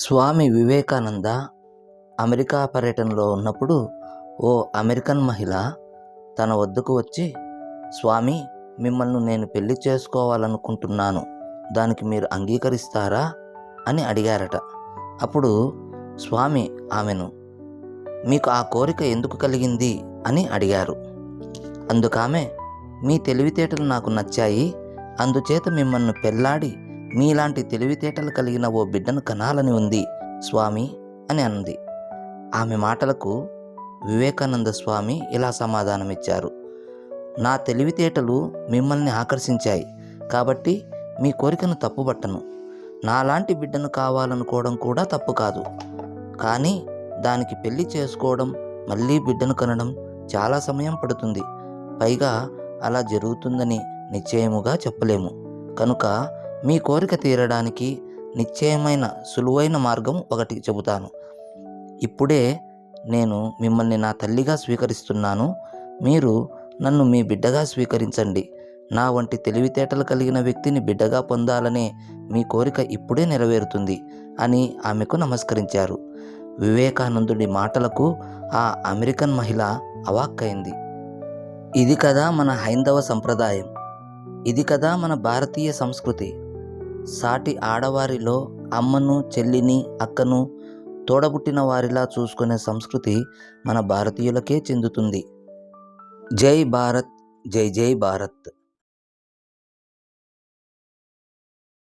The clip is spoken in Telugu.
స్వామి వివేకానంద అమెరికా పర్యటనలో ఉన్నప్పుడు ఓ అమెరికన్ మహిళ తన వద్దకు వచ్చి స్వామి మిమ్మల్ని నేను పెళ్ళి చేసుకోవాలనుకుంటున్నాను. దానికి మీరు అంగీకరిస్తారా? అని అడిగారట. అప్పుడు స్వామి ఆమెను మీకు ఆ కోరిక ఎందుకు కలిగింది? అని అడిగారు. అందుకామె మీ తెలివితేటలు నాకు నచ్చాయి. అందుచేత మిమ్మల్ని పెళ్ళాడి మీలాంటి తెలివితేటలు కలిగిన ఓ బిడ్డను కనాలని ఉంది స్వామి అని అంది. ఆమె మాటలకు వివేకానంద స్వామి ఇలా సమాధానమిచ్చారు. నా తెలివితేటలు మిమ్మల్ని ఆకర్షించాయి కాబట్టి మీ కోరికను తప్పుబట్టను నాలాంటి బిడ్డను కావాలనుకోవడం కూడా తప్పు కాదు. కానీ దానికి పెళ్ళి చేసుకోవడం మళ్ళీ బిడ్డను కనడం చాలా సమయం పడుతుంది. పైగా అలా జరుగుతుందని నిశ్చయముగా చెప్పలేము. కనుక మీ కోరిక తీరడానికి నిశ్చయమైన సులువైన మార్గం ఒకటి చెబుతాను. ఇప్పుడే నేను మిమ్మల్ని నా తల్లిగా స్వీకరిస్తున్నాను. మీరు నన్ను మీ బిడ్డగా స్వీకరించండి. నా వంటి తెలివితేటలు కలిగిన వ్యక్తిని బిడ్డగా పొందాలనే మీ కోరిక ఇప్పుడే నెరవేరుతుంది అని ఆమెకు నమస్కరించారు. వివేకానందుడి మాటలకు ఆ అమెరికన్ మహిళ అవాక్కైంది. ఇది కదా మన హైందవ సంప్రదాయం. ఇది కదా మన భారతీయ సంస్కృతి. సాటి ఆడవారిలో అమ్మను చెల్లిని అక్కను తోడబుట్టిన వారిలా చూసుకునే సంస్కృతి మన భారతీయులకే చెందుతుంది. జై భారత్ జై జై భారత్.